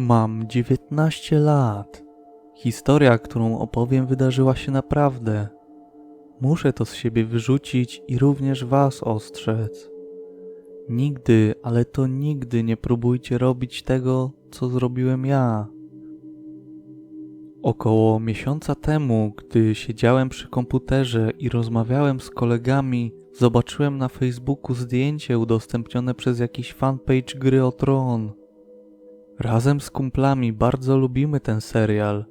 Mam 19 lat. Historia, którą opowiem, wydarzyła się naprawdę. Muszę to z siebie wyrzucić i również was ostrzec. Nigdy, ale to nigdy nie próbujcie robić tego, co zrobiłem ja. Około miesiąca temu, gdy siedziałem przy komputerze i rozmawiałem z kolegami, zobaczyłem na Facebooku zdjęcie udostępnione przez jakiś fanpage gry o tron. Razem z kumplami bardzo lubimy ten serial.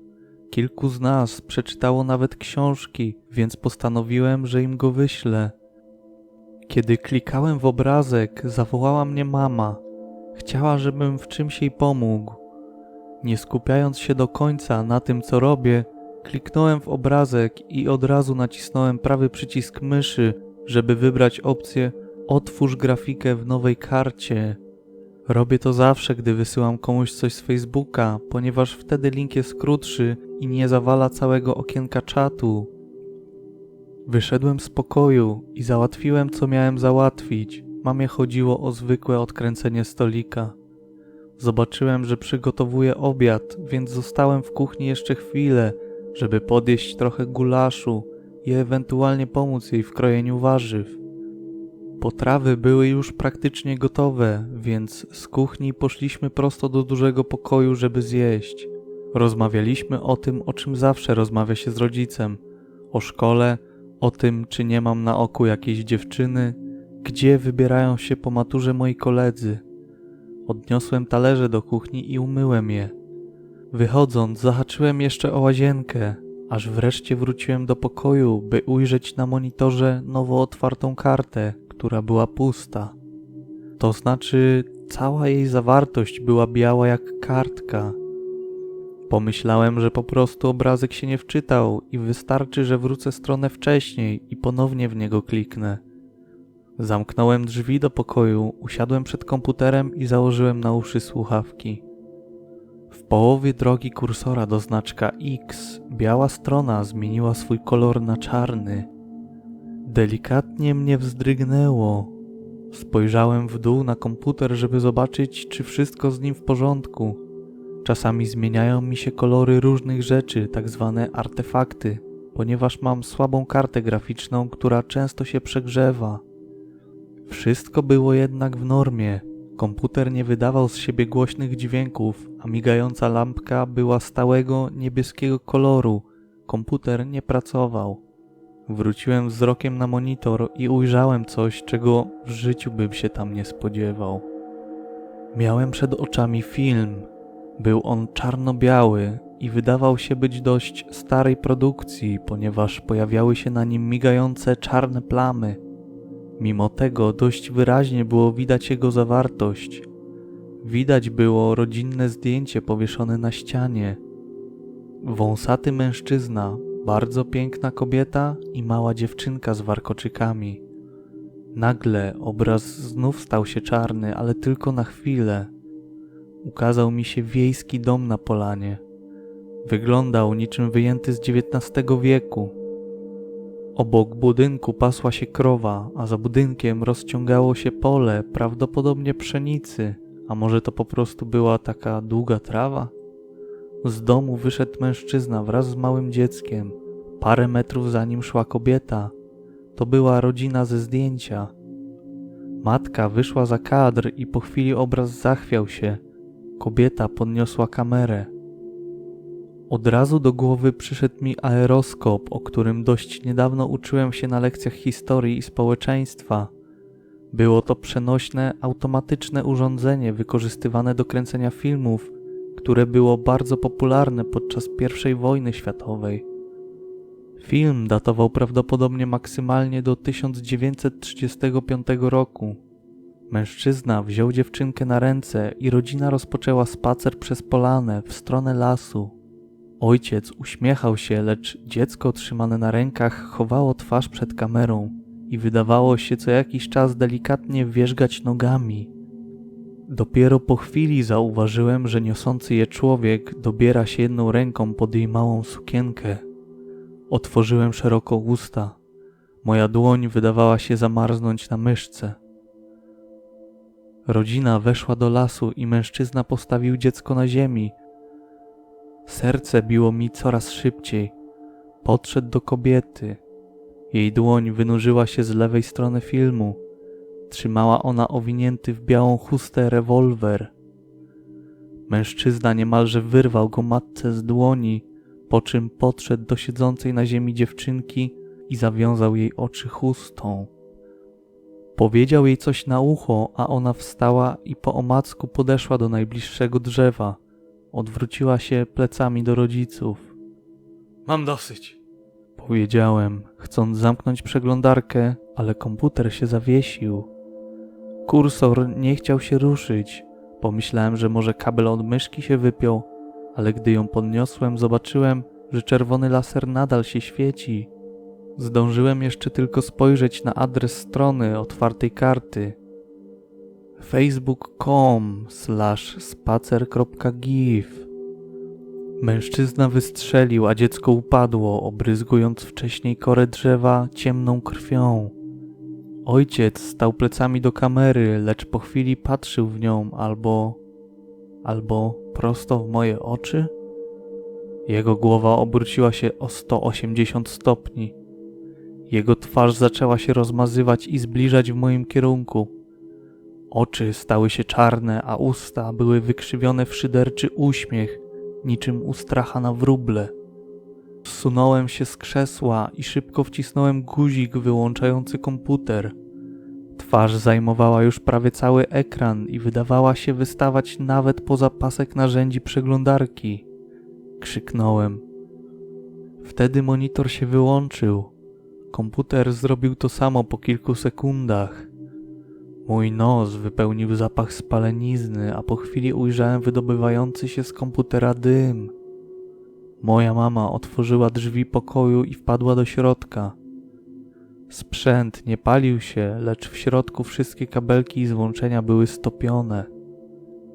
Kilku z nas przeczytało nawet książki, więc postanowiłem, że im go wyślę. Kiedy klikałem w obrazek, zawołała mnie mama. Chciała, żebym w czymś jej pomógł. Nie skupiając się do końca na tym, co robię, kliknąłem w obrazek i od razu nacisnąłem prawy przycisk myszy, żeby wybrać opcję Otwórz grafikę w nowej karcie. Robię to zawsze, gdy wysyłam komuś coś z Facebooka, ponieważ wtedy link jest krótszy i nie zawala całego okienka czatu. Wyszedłem z pokoju i załatwiłem, co miałem załatwić. Mamie chodziło o zwykłe odkręcenie stolika. Zobaczyłem, że przygotowuje obiad, więc zostałem w kuchni jeszcze chwilę, żeby podjeść trochę gulaszu i ewentualnie pomóc jej w krojeniu warzyw. Potrawy były już praktycznie gotowe, więc z kuchni poszliśmy prosto do dużego pokoju, żeby zjeść. Rozmawialiśmy o tym, o czym zawsze rozmawia się z rodzicem: o szkole, o tym, czy nie mam na oku jakiejś dziewczyny, gdzie wybierają się po maturze moi koledzy. Odniosłem talerze do kuchni i umyłem je. Wychodząc, zahaczyłem jeszcze o łazienkę, aż wreszcie wróciłem do pokoju, by ujrzeć na monitorze nowo otwartą kartę, która była pusta. To znaczy, cała jej zawartość była biała jak kartka. Pomyślałem, że po prostu obrazek się nie wczytał i wystarczy, że wrócę stronę wcześniej i ponownie w niego kliknę. Zamknąłem drzwi do pokoju, usiadłem przed komputerem i założyłem na uszy słuchawki. W połowie drogi kursora do znaczka X biała strona zmieniła swój kolor na czarny. Delikatnie mnie wzdrygnęło. Spojrzałem w dół na komputer, żeby zobaczyć, czy wszystko z nim w porządku. Czasami zmieniają mi się kolory różnych rzeczy, tak zwane artefakty, ponieważ mam słabą kartę graficzną, która często się przegrzewa. Wszystko było jednak w normie. Komputer nie wydawał z siebie głośnych dźwięków, a migająca lampka była stałego niebieskiego koloru. Komputer nie pracował. Wróciłem wzrokiem na monitor i ujrzałem coś, czego w życiu bym się tam nie spodziewał. Miałem przed oczami film. Był on czarno-biały i wydawał się być dość starej produkcji, ponieważ pojawiały się na nim migające czarne plamy. Mimo tego dość wyraźnie było widać jego zawartość. Widać było rodzinne zdjęcie powieszone na ścianie. Wąsaty mężczyzna, bardzo piękna kobieta i mała dziewczynka z warkoczykami. Nagle obraz znów stał się czarny, ale tylko na chwilę. Ukazał mi się wiejski dom na polanie. Wyglądał niczym wyjęty z XIX wieku. Obok budynku pasła się krowa, a za budynkiem rozciągało się pole, prawdopodobnie pszenicy, a może to po prostu była taka długa trawa? Z domu wyszedł mężczyzna wraz z małym dzieckiem. Parę metrów za nim szła kobieta. To była rodzina ze zdjęcia. Matka wyszła za kadr i po chwili obraz zachwiał się. Kobieta podniosła kamerę. Od razu do głowy przyszedł mi aeroskop, o którym dość niedawno uczyłem się na lekcjach historii i społeczeństwa. Było to przenośne, automatyczne urządzenie wykorzystywane do kręcenia filmów, które było bardzo popularne podczas I wojny światowej. Film datował prawdopodobnie maksymalnie do 1935 roku. Mężczyzna wziął dziewczynkę na ręce i rodzina rozpoczęła spacer przez polanę w stronę lasu. Ojciec uśmiechał się, lecz dziecko trzymane na rękach chowało twarz przed kamerą i wydawało się co jakiś czas delikatnie wierzgać nogami. Dopiero po chwili zauważyłem, że niosący je człowiek dobiera się jedną ręką pod jej małą sukienkę. Otworzyłem szeroko usta. Moja dłoń wydawała się zamarznąć na myszce. Rodzina weszła do lasu i mężczyzna postawił dziecko na ziemi. Serce biło mi coraz szybciej. Podszedł do kobiety. Jej dłoń wynurzyła się z lewej strony filmu. Trzymała ona owinięty w białą chustę rewolwer. Mężczyzna niemalże wyrwał go matce z dłoni, po czym podszedł do siedzącej na ziemi dziewczynki i zawiązał jej oczy chustą. Powiedział jej coś na ucho, a ona wstała i po omacku podeszła do najbliższego drzewa. Odwróciła się plecami do rodziców. Mam dosyć. Powiedziałem, chcąc zamknąć przeglądarkę, ale komputer się zawiesił. Kursor nie chciał się ruszyć. Pomyślałem, że może kabel od myszki się wypiął, ale gdy ją podniosłem, zobaczyłem, że czerwony laser nadal się świeci. Zdążyłem jeszcze tylko spojrzeć na adres strony otwartej karty facebook.com spacer.gif Mężczyzna wystrzelił, a dziecko upadło, obryzgując wcześniej korę drzewa ciemną krwią. Ojciec stał plecami do kamery, lecz po chwili patrzył w nią albo. Albo prosto w moje oczy. Jego głowa obróciła się o 180 stopni. Jego twarz zaczęła się rozmazywać i zbliżać w moim kierunku. Oczy stały się czarne, a usta były wykrzywione w szyderczy uśmiech, niczym u stracha na wróble. Zsunąłem się z krzesła i szybko wcisnąłem guzik wyłączający komputer. Twarz zajmowała już prawie cały ekran i wydawała się wystawać nawet poza pasek narzędzi przeglądarki. Krzyknąłem. Wtedy monitor się wyłączył. Komputer zrobił to samo po kilku sekundach. Mój nos wypełnił zapach spalenizny, a po chwili ujrzałem wydobywający się z komputera dym. Moja mama otworzyła drzwi pokoju i wpadła do środka. Sprzęt nie palił się, lecz w środku wszystkie kabelki i złączenia były stopione.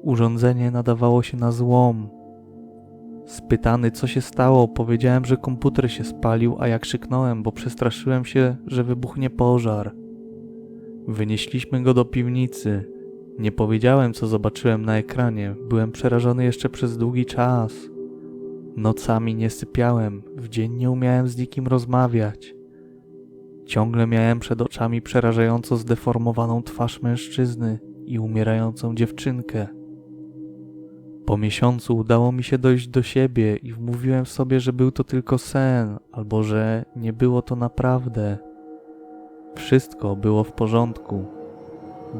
Urządzenie nadawało się na złom. Spytany, co się stało, powiedziałem, że komputer się spalił, a ja krzyknąłem, bo przestraszyłem się, że wybuchnie pożar. Wynieśliśmy go do piwnicy. Nie powiedziałem, co zobaczyłem na ekranie. Byłem przerażony jeszcze przez długi czas. Nocami nie sypiałem, w dzień nie umiałem z nikim rozmawiać. Ciągle miałem przed oczami przerażająco zdeformowaną twarz mężczyzny i umierającą dziewczynkę. Po miesiącu udało mi się dojść do siebie i wmówiłem sobie, że był to tylko sen, albo że nie było to naprawdę. Wszystko było w porządku.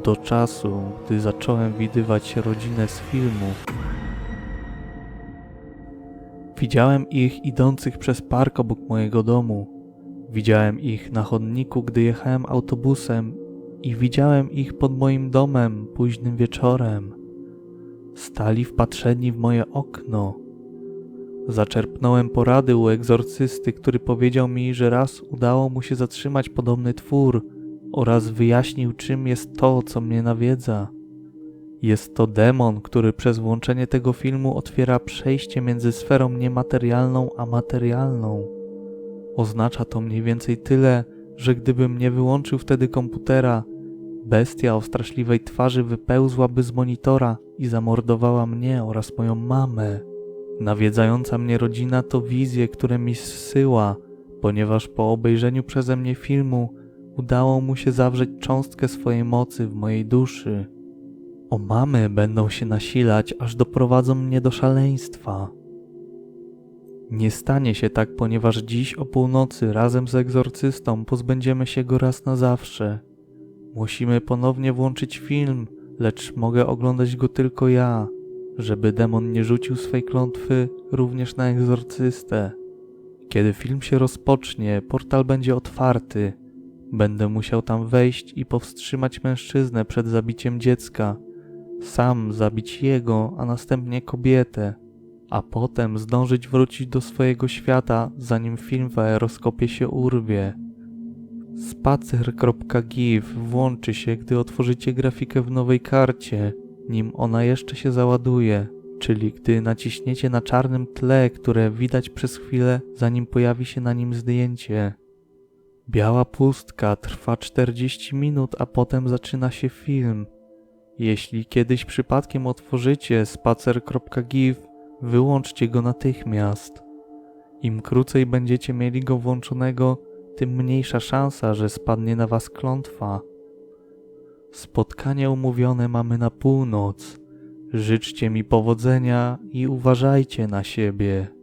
Do czasu, gdy zacząłem widywać rodzinę z filmu. Widziałem ich idących przez park obok mojego domu. Widziałem ich na chodniku, gdy jechałem autobusem i widziałem ich pod moim domem późnym wieczorem. Stali wpatrzeni w moje okno. Zaczerpnąłem porady u egzorcysty, który powiedział mi, że raz udało mu się zatrzymać podobny twór oraz wyjaśnił, czym jest to, co mnie nawiedza. Jest to demon, który przez włączenie tego filmu otwiera przejście między sferą niematerialną a materialną. Oznacza to mniej więcej tyle, że gdybym nie wyłączył wtedy komputera, bestia o straszliwej twarzy wypełzłaby z monitora i zamordowała mnie oraz moją mamę. Nawiedzająca mnie rodzina to wizje, które mi zsyła, ponieważ po obejrzeniu przeze mnie filmu udało mu się zawrzeć cząstkę swojej mocy w mojej duszy. O mamy będą się nasilać, aż doprowadzą mnie do szaleństwa. Nie stanie się tak, ponieważ dziś o północy razem z egzorcystą pozbędziemy się go raz na zawsze. Musimy ponownie włączyć film, lecz mogę oglądać go tylko ja żeby demon nie rzucił swej klątwy również na egzorcystę. Kiedy film się rozpocznie, portal będzie otwarty. Będę musiał tam wejść i powstrzymać mężczyznę przed zabiciem dziecka, sam zabić jego, a następnie kobietę, a potem zdążyć wrócić do swojego świata, zanim film w aeroskopie się urwie. Spacer.gif włączy się, gdy otworzycie grafikę w nowej karcie nim ona jeszcze się załaduje, czyli gdy naciśniecie na czarnym tle, które widać przez chwilę, zanim pojawi się na nim zdjęcie. Biała pustka trwa 40 minut, a potem zaczyna się film. Jeśli kiedyś przypadkiem otworzycie spacer.give, wyłączcie go natychmiast. Im krócej będziecie mieli go włączonego, tym mniejsza szansa, że spadnie na was klątwa. Spotkanie umówione mamy na północ. Życzcie mi powodzenia i uważajcie na siebie.